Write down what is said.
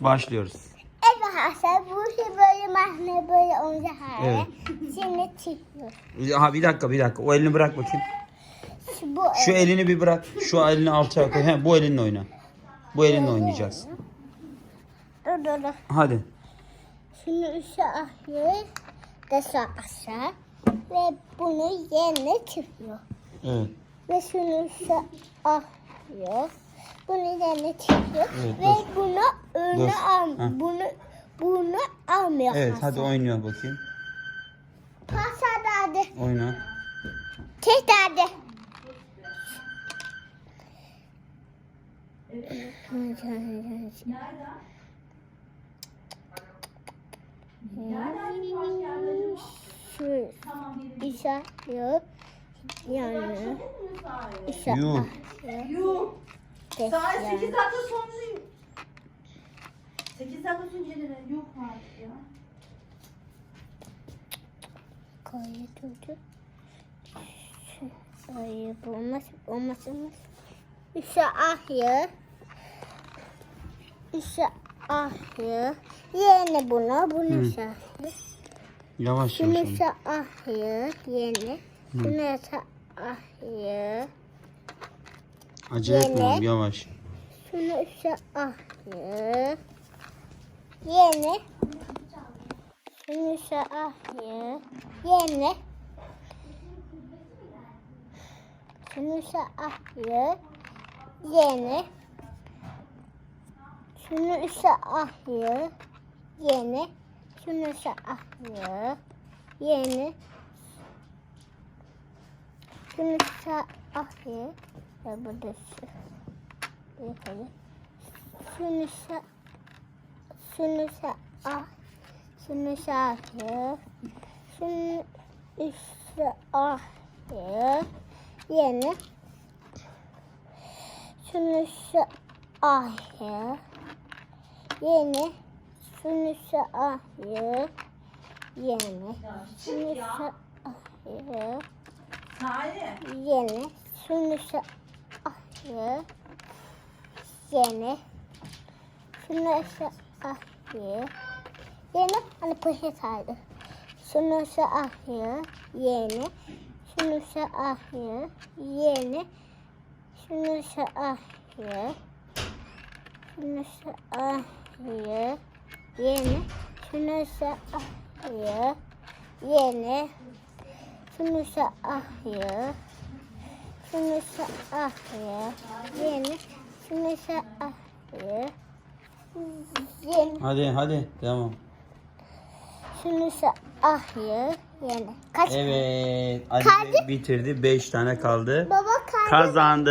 Başlıyoruz. Evet arkadaşlar bu şey böyle mahne böyle olacak hali. Evet. Şimdi çıkıyor. Ha bir dakika bir dakika. O elini bırak bakayım. Şu, bu Şu elini bir bırak. Şu elini alçaya koy. He, bu elinle oyna. Bu elinle oynayacaksın. Dur dur dur. Hadi. Şimdi üstü ahıyor. Dışa aşağı. Ve bunu yerine çıkıyor. Evet. Ve şunu üstü ahıyor. Bunu yerine çıkıyor. Evet, Ve dur. bunu önüne Dur. al. Ha. Bunu bunu almıyor. Evet Hasan. hadi oynuyor bakayım. Hasan hadi. Oyna. Tek hadi. Şu işaret yani işaret Yuh. Yok. Saat yani. 8 dakika sonra. 8 dakika sonra yok mu artık ya? Koyu durdu. Hayır bu olmaz. Olmaz olmaz. İşte ahı. İşte ahı. Yeni bunu. Bunu Hı. işte Yavaş Şunu yavaş. işte ahı. Yeni. Bunu işte ahı. Acele Yeni. oğlum, yavaş. Şunu işte ahı. Yeni. Şunu işte ahı. Yeni. Şunu işte ahı. Yeni. Şunu işte ahı. Yeni. Şunu ahı. Yeni. Şunu işte ahı. Ya burada şu. Yapalım. Şunu işte şunu işte ah. Şunu ahı. Şunu işte ahı. Yeni. Şunu işte ahı. Yeni. Şunu işte ahı. Yeni. Şunu ahı. Sahi. Yeni. Şunu işte ahı. Yeni. Şunu işte ahı. Yeni. Hani poşet aldı. Şunu işte ahı. Yeni. Şunu işte ahı. Yeni. Şunu işte ahı. Şunu işte ahı. Yeni. Şunu işte ahı. Yeni. Şunu işte ahı. Şunu işte ahı. Yeni. Şunu işte ahı. Yeni. Hadi hadi devam. Şunu işte ahı. Yeni. Kaç? Evet. Ali Kaldı. bitirdi. 5 tane kaldı. Baba kaldı. Kazandı.